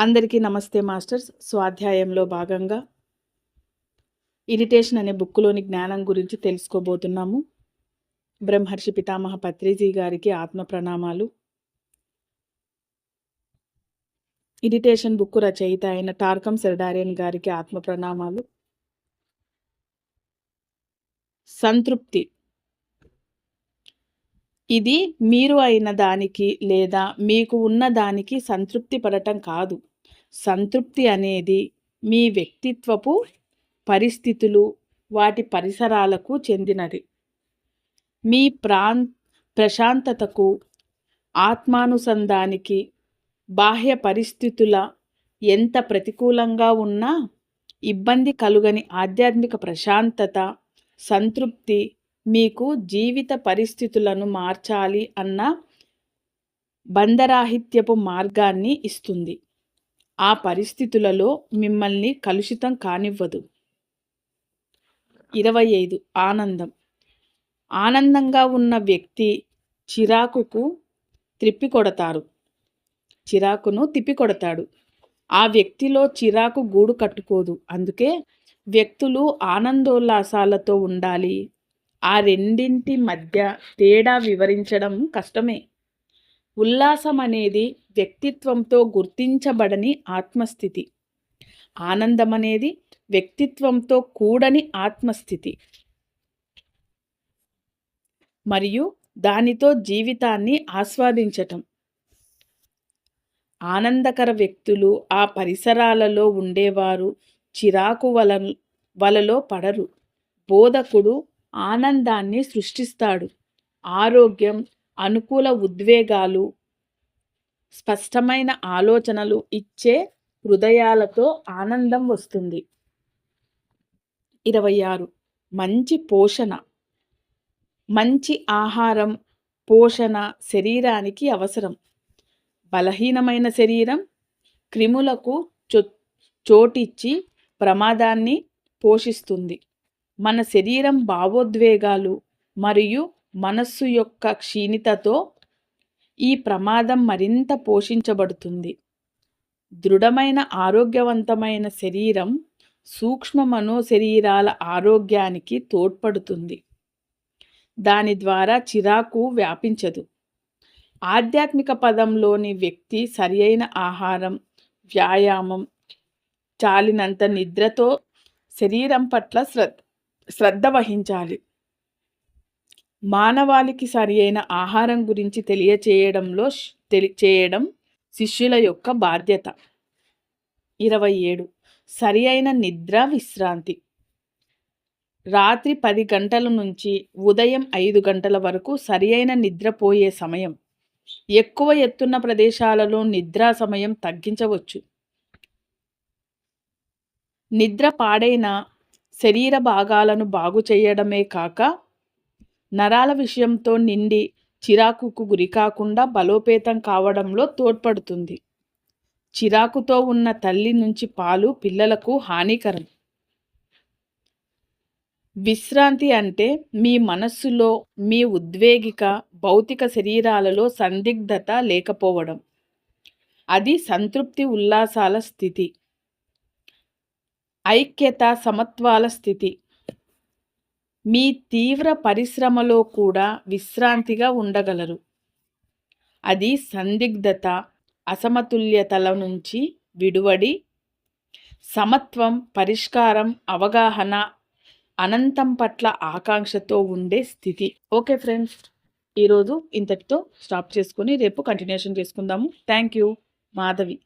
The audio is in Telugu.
అందరికీ నమస్తే మాస్టర్స్. స్వాధ్యాయంలో భాగంగా ఇరిటేషన్ అనే బుక్లోని జ్ఞానం గురించి తెలుసుకోబోతున్నాము. బ్రహ్మర్షి పితామహ పత్రిజీ గారికి ఆత్మ ప్రణామాలు. ఇరిటేషన్ బుక్ రచయిత అయిన టార్కం సెరడారియన్ గారికి ఆత్మ ప్రణామాలు. సంతృప్తి. ఇది మీరు అయిన దానికి లేదా మీకు ఉన్న దానికి సంతృప్తి పడటం కాదు. సంతృప్తి అనేది మీ వ్యక్తిత్వపు పరిస్థితులు వాటి పరిసరాలకు చెందినది. మీ ప్రాం ప్రశాంతతకు ఆత్మానుసంధానికి బాహ్య పరిస్థితుల ఎంత ప్రతికూలంగా ఉన్నా ఇబ్బంది కలుగని ఆధ్యాత్మిక ప్రశాంతత సంతృప్తి మీకు జీవిత పరిస్థితులను మార్చాలి అన్న బంధరాహిత్యపు మార్గాన్ని ఇస్తుంది. ఆ పరిస్థితులలో మిమ్మల్ని కలుషితం కానివ్వదు. ఇరవై ఐదు ఆనందం. ఆనందంగా ఉన్న వ్యక్తి చిరాకుకు త్రిప్పికొడతారు చిరాకును తిప్పికొడతాడు ఆ వ్యక్తిలో చిరాకు గూడు కట్టుకోదు. అందుకే వ్యక్తులు ఆనందోల్లాసాలతో ఉండాలి. ఆ రెండింటి మధ్య తేడా వివరించడం కష్టమే. ఉల్లాసం అనేది వ్యక్తిత్వంతో గుర్తించబడని ఆత్మస్థితి. ఆనందం అనేది వ్యక్తిత్వంతో కూడని ఆత్మస్థితి. మరియు దానితో జీవితాన్ని ఆస్వాదించటం. ఆనందకర వ్యక్తులు ఆ పరిసరాలలో ఉండేవారు చిరాకు వల వలలో పడరు. బోధకుడు ఆనందాన్ని సృష్టిస్తాడు. ఆరోగ్యం అనుకూల ఉద్వేగాలు స్పష్టమైన ఆలోచనలు ఇచ్చే హృదయాలతో ఆనందం వస్తుంది. ఇరవై ఆరు. మంచి పోషణ. మంచి ఆహారం పోషణ శరీరానికి అవసరం. బలహీనమైన శరీరం క్రిములకు చో చోటిచ్చి ప్రమాదాన్ని పోషిస్తుంది. మన శరీరం భావోద్వేగాలు మరియు మనస్సు యొక్క క్షీణితతో ఈ ప్రమాదం మరింత పోషించబడుతుంది. దృఢమైన ఆరోగ్యవంతమైన శరీరం సూక్ష్మ మనోశరీరాల ఆరోగ్యానికి తోడ్పడుతుంది. దాని ద్వారా చిరాకు వ్యాపించదు. ఆధ్యాత్మిక పదంలోని వ్యక్తి సరియైన ఆహారం వ్యాయామం చాలినంత నిద్రతో శరీరం పట్ల శ్రద్ధ శ్రద్ధ వహించాలి. మానవాళికి సరి అయిన ఆహారం గురించి తెలియచేయడంలో తెలి చేయడం శిష్యుల యొక్క బాధ్యత. ఇరవై ఏడు. సరి అయిన నిద్ర విశ్రాంతి. రాత్రి పది గంటల నుంచి ఉదయం ఐదు గంటల వరకు సరి అయిన నిద్రపోయే సమయం. ఎక్కువ ఎత్తున్న ప్రదేశాలలో నిద్రా సమయం తగ్గించవచ్చు. నిద్ర పాడైన శరీర భాగాలను బాగు చేయడమే కాక నరాల విషయంతో నిండి చిరాకుకు గురికాకుండా బలోపేతం కావడంలో తోడ్పడుతుంది. చిరాకుతో ఉన్న తల్లి నుంచి పాలు పిల్లలకు హానికరం. విశ్రాంతి అంటే మీ మనస్సులో మీ ఉద్వేగిక భౌతిక శరీరాలలో సందిగ్ధత లేకపోవడం. అది సంతృప్తి ఉల్లాసాల స్థితి. ఐక్యత సమత్వాల స్థితి. మీ తీవ్ర పరిశ్రమలో కూడా విశ్రాంతిగా ఉండగలరు. అది సందిగ్ధత అసమతుల్యతల నుంచి విడువడి సమత్వం పరిష్కారం అవగాహన అనంతం పట్ల ఆకాంక్షతో ఉండే స్థితి. ఓకే ఫ్రెండ్స్ ఈరోజు ఇంతటితో స్టాప్ చేసుకొని రేపు కంటిన్యూషన్ చేసుకుందాము. Thank you Madhavi.